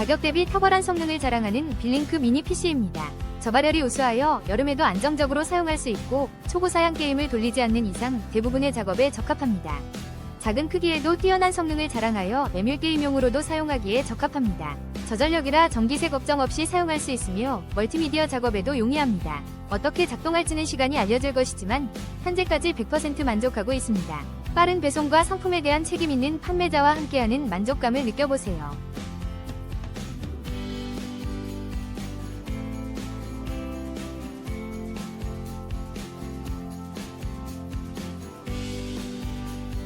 가격 대비 탁월한 성능을 자랑하는 빌링크 미니 PC입니다. 저발열이 우수하여 여름에도 안정적으로 사용할 수 있고 초고 사양 게임을 돌리지 않는 이상 대부분의 작업에 적합합니다. 작은 크기에도 뛰어난 성능을 자랑하여 메밀 게임용으로도 사용하기에 적합합니다. 저전력이라 전기세 걱정 없이 사용할 수 있으며 멀티미디어 작업에도 용이합니다. 어떻게 작동할지는 시간이 알려질 것이지만 현재까지 100% 만족하고 있습니다. 빠른 배송과 상품에 대한 책임 있는 판매자와 함께하는 만족감을 느껴보세요.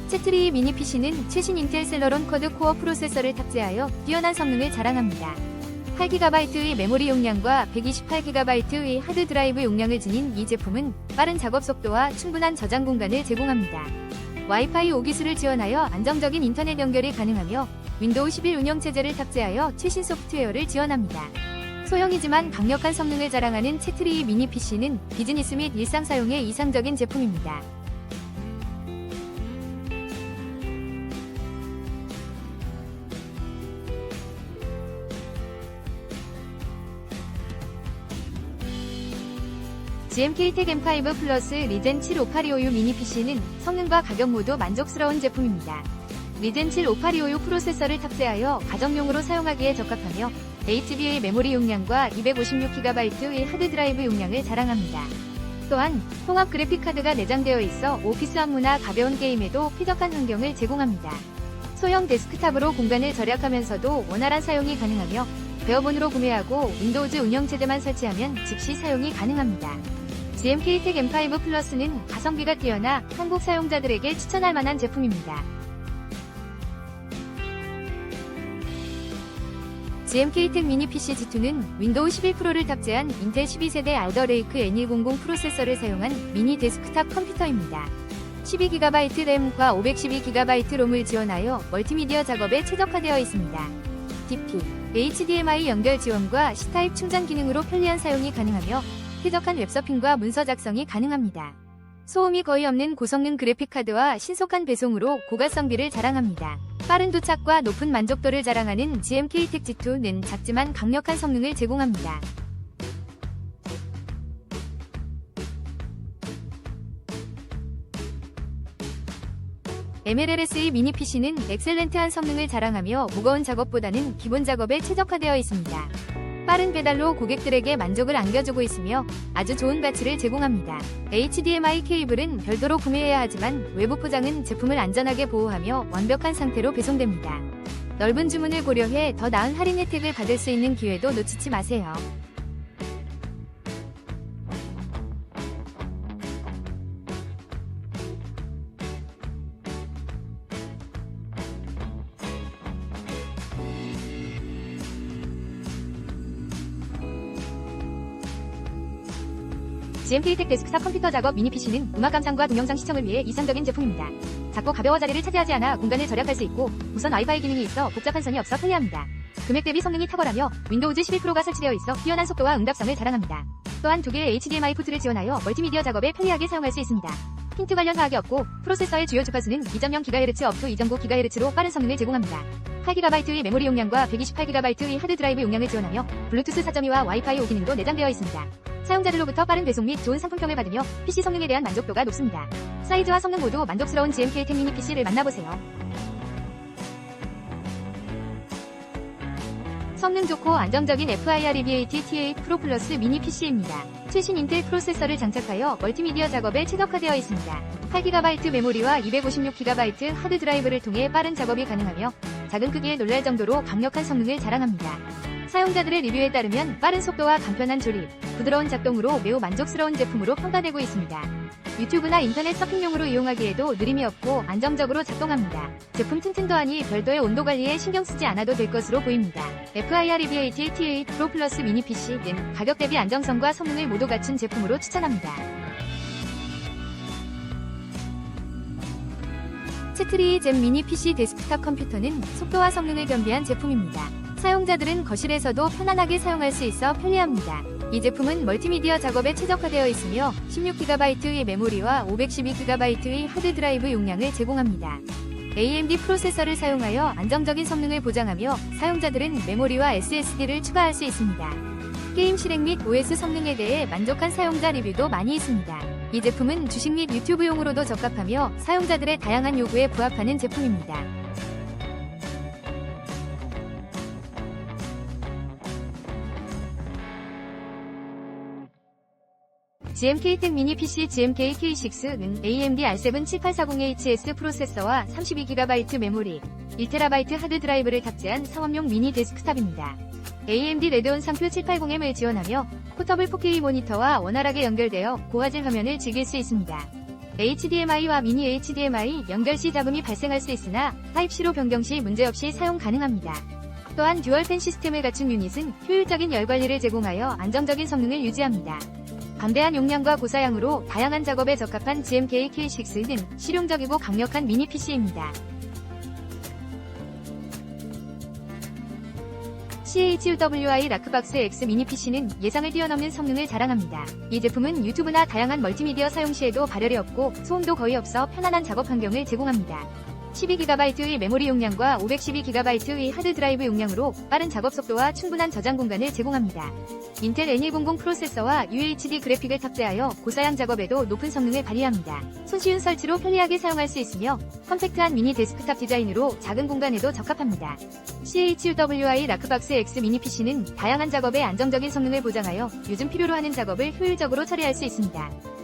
채트리 미니 PC는 최신 인텔 셀러론 쿼드 코어 프로세서를 탑재하여 뛰어난 성능을 자랑합니다. 8GB의 메모리 용량과 128GB의 하드 드라이브 용량을 지닌 이 제품은 빠른 작업 속도와 충분한 저장 공간을 제공합니다. 와이파이 5 기술을 지원하여 안정적인 인터넷 연결이 가능하며 윈도우 11 운영체제를 탑재하여 최신 소프트웨어를 지원합니다. 소형이지만 강력한 성능을 자랑하는 채트리 미니 PC는 비즈니스 및 일상 사용에 이상적인 제품입니다. GMK-텍 M5 플러스 리젠 7 5825U 미니 PC는 성능과 가격 모두 만족스러운 제품입니다. 리젠 7 5825U 프로세서를 탑재하여 가정용으로 사용하기에 적합하며 HBA 메모리 용량과 256GB의 하드 드라이브 용량을 자랑합니다. 또한 통합 그래픽 카드가 내장되어 있어 오피스 업무나 가벼운 게임에도 쾌적한 환경을 제공합니다. 소형 데스크탑으로 공간을 절약하면서도 원활한 사용이 가능하며 베어본으로 구매하고 윈도우즈 운영체제만 설치하면 즉시 사용이 가능합니다. GMK-텍 M5 플러스는 가성비가 뛰어나 한국 사용자들에게 추천할 만한 제품입니다. GMK-텍 미니 PC G2는 윈도우 11 프로를 탑재한 인텔 12세대 알더레이크 N100 프로세서를 사용한 미니 데스크탑 컴퓨터입니다. 12GB 램과 512GB 롬을 지원하여 멀티미디어 작업에 최적화되어 있습니다. DP, HDMI 연결 지원과 C타입 충전 기능으로 편리한 사용이 가능하며 쾌적한 웹서핑과 문서 작성이 가능합니다. 소음이 거의 없는 고성능 그래픽카드와 신속한 배송으로 고가성비를 자랑합니다. 빠른 도착과 높은 만족도를 자랑하는 GMK-텍 G2는 작지만 강력한 성능을 제공합니다. MLLSE 미니 PC는 엑셀렌트한 성능을 자랑하며 무거운 작업보다는 기본 작업에 최적화되어 있습니다. 빠른 배달로 고객들에게 만족을 안겨주고 있으며 아주 좋은 가치를 제공합니다. HDMI 케이블은 별도로 구매해야 하지만 외부 포장은 제품을 안전하게 보호하며 완벽한 상태로 배송됩니다. 넓은 주문을 고려해 더 나은 할인 혜택을 받을 수 있는 기회도 놓치지 마세요. GMK-텍 데스크탑 컴퓨터 작업 미니 PC는 음악 감상과 동영상 시청을 위해 이상적인 제품입니다. 작고 가벼워 자리를 차지하지 않아 공간을 절약할 수 있고 우선 와이파이 기능이 있어 복잡한 선이 없어 편리합니다. 금액 대비 성능이 탁월하며 윈도우즈 11 프로가 설치되어 있어 뛰어난 속도와 응답성을 자랑합니다. 또한 두 개의 HDMI 포트를 지원하여 멀티미디어 작업에 편리하게 사용할 수 있습니다. 힌트 관련 사항이 없고 프로세서의 주요 주파수는 2.0GHz 업 to 2.9GHz로 빠른 성능을 제공합니다. 8GB의 메모리 용량과 128GB의 하드 드라이브 용량을 지원하며 블루투스 4.2와 와이파이 5 기능도 내장되어 있습니다. 사용자들로부터 빠른 배송 및 좋은 상품평을 받으며 PC 성능에 대한 만족도가 높습니다. 사이즈와 성능 모두 만족스러운 GMK-텍 미니 PC를 만나보세요. 성능 좋고 안정적인 FIR EVAT T8 프로 플러스 미니 PC입니다. 최신 인텔 프로세서를 장착하여 멀티미디어 작업에 최적화되어 있습니다. 8GB 메모리와 256GB 하드 드라이브를 통해 빠른 작업이 가능하며 작은 크기에 놀랄 정도로 강력한 성능을 자랑합니다. 사용자들의 리뷰에 따르면 빠른 속도와 간편한 조립, 부드러운 작동으로 매우 만족스러운 제품으로 평가되고 있습니다. 유튜브나 인터넷 서핑용으로 이용하기에도 느림이 없고 안정적으로 작동합니다. 제품 튼튼도하니 별도의 온도 관리에 신경 쓰지 않아도 될 것으로 보입니다. FIR EVAT T8 프로 플러스 미니 PC는 가격 대비 안정성과 성능을 모두 갖춘 제품으로 추천합니다. 채트리 잼 미니 PC 데스크탑 컴퓨터는 속도와 성능을 겸비한 제품입니다. 사용자들은 거실에서도 편안하게 사용할 수 있어 편리합니다. 이 제품은 멀티미디어 작업에 최적화되어 있으며 16GB의 메모리와 512GB의 하드 드라이브 용량을 제공합니다. AMD 프로세서를 사용하여 안정적인 성능을 보장하며 사용자들은 메모리와 SSD를 추가할 수 있습니다. 게임 실행 및 OS 성능에 대해 만족한 사용자 리뷰도 많이 있습니다. 이 제품은 주식 및 유튜브용으로도 적합하며 사용자들의 다양한 요구에 부합하는 제품입니다. GMK-텍 미니 PC GMK K6는 AMD R7 7840HS 프로세서와 32GB 메모리, 1TB 하드 드라이브를 탑재한 상업용 미니 데스크탑입니다. AMD 레드온 3표 780M을 지원하며 포터블 4K 모니터와 원활하게 연결되어 고화질 화면을 즐길 수 있습니다. HDMI와 미니 HDMI 연결 시 잡음이 발생할 수 있으나 타입C로 변경 시 문제없이 사용 가능합니다. 또한 듀얼 팬 시스템을 갖춘 유닛은 효율적인 열 관리를 제공하여 안정적인 성능을 유지합니다. 방대한 용량과 고사양으로 다양한 작업에 적합한 GMK K6는 실용적이고 강력한 미니 PC입니다. CHUWI 라크박스 X 미니 PC는 예상을 뛰어넘는 성능을 자랑합니다. 이 제품은 유튜브나 다양한 멀티미디어 사용 시에도 발열이 없고 소음도 거의 없어 편안한 작업 환경을 제공합니다. 12GB의 메모리 용량과 512GB의 하드 드라이브 용량으로 빠른 작업 속도와 충분한 저장 공간을 제공합니다. 인텔 N100 프로세서와 UHD 그래픽을 탑재하여 고사양 작업에도 높은 성능을 발휘합니다. 손쉬운 설치로 편리하게 사용할 수 있으며 컴팩트한 미니 데스크탑 디자인으로 작은 공간에도 적합합니다. CHUWI 라크박스 X 미니 PC는 다양한 작업에 안정적인 성능을 보장하여 요즘 필요로 하는 작업을 효율적으로 처리할 수 있습니다.